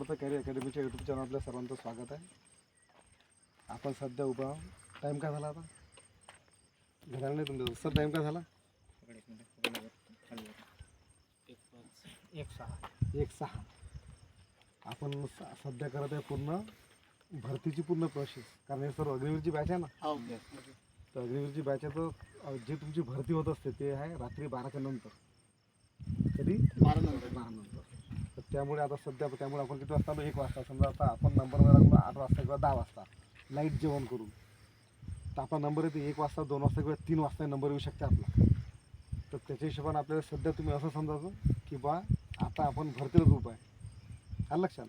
Carry अकॅडमीच्या YouTube channel आपल्या सर्वांचं स्वागत आहे. आपण सध्या उभा आहोत. टाईम काय झाला आता? घड्याळ नाही तुमचं सर टाईम काय झाला? एक सहा. एक सहा आपण सध्या करत आहे पूर्ण भरतीची पूर्ण प्रोसेस कारण हे सर्व अग्निवीरची बॅच आहे ना? हो तर अग्निवीरची बॅच आहे तर जी तुमची भरती होत असते ते आहे रात्री बाराच्या नंतर. कधी? बारा नंतर. बारा नंतर. तर त्यामुळे आता सध्या त्यामुळे आपण किती वाजता आलो? एक वाजता. समजा आता आपण नंबरवर लागलो आठ वाजता किंवा दहा वाजता. लाइट जेवण करून. तर आपला नंबर येते एक वाजता दोन वाजता किंवा तीन वाजता नंबर येऊ शकते आपला. तर त्याच्या हिशोबाने आपल्याला सध्या तुम्ही असं समजायचं की बा आता आपण भरतीलाच उपाय आहे. आलं लक्षात?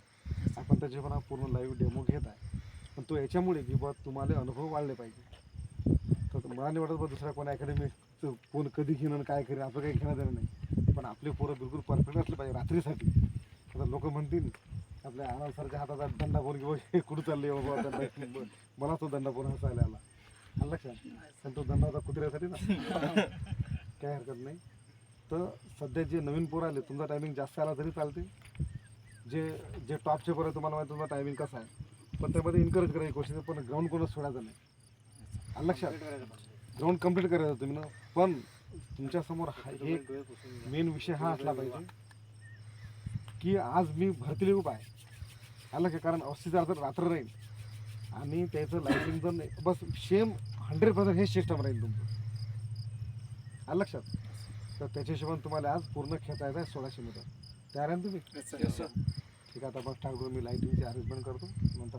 आपण त्याच्या हिशोबाने पूर्ण लाईव्ह डेमो घेत आहे. पण तो याच्यामुळे की बा तुम्हाला अनुभव वाढले पाहिजे. तर मला नाही वाटत बा दुसऱ्या कोणा अकॅडमी कोण कधी घेणं काय करेन आपलं काही घेणं देणं नाही. पण आपले पोरं बिलकुल परफेक्ट असले पाहिजे रात्रीसाठी. आता लोक म्हणतील आपल्या आनंद सरच्या हाताचा दंडा फोन किंवा हे कुठं चालले बाबा दंडा मला तो दंडा फोन हसायला आला? आला लक्षात पण तो दंडा होता कुत्र्यासाठी ना. काय हरकत नाही. तर सध्या जे नवीन पोरं आले तुमचा टायमिंग जास्त आला तरी चालते. जे जे टॉपचे पोरं आहे, तुम्हाला माहिती तुमचा टायमिंग कसा आहे. पण त्यामध्ये इन्करेज करायची कोशिश पण ग्राउंड कोणच सोडायचं नाही आलं लक्षात ग्राउंड कंप्लीट करायचं तुम्ही ना. पण तुमच्यासमोर हा एक मेन विषय हा असला पाहिजे. की आज मी भरतीला उभा आहे. आलं का कारण अस्सी अर्ध रात्र राहील आणि त्याचं जर नाही बस सेम हंड्रेड पर्सेंट हे सिस्टम राहील तुमचं. आलं लक्षात? तर त्याच्या हिशोबाने तुम्हाला आज पूर्ण खेचायचं आहे सोळाशे मीटर. तयार आहे ना तुम्ही? ठीक आहे आता स्टार्ट करून मी लाईटिंगची अरेंजमेंट करतो. नंतर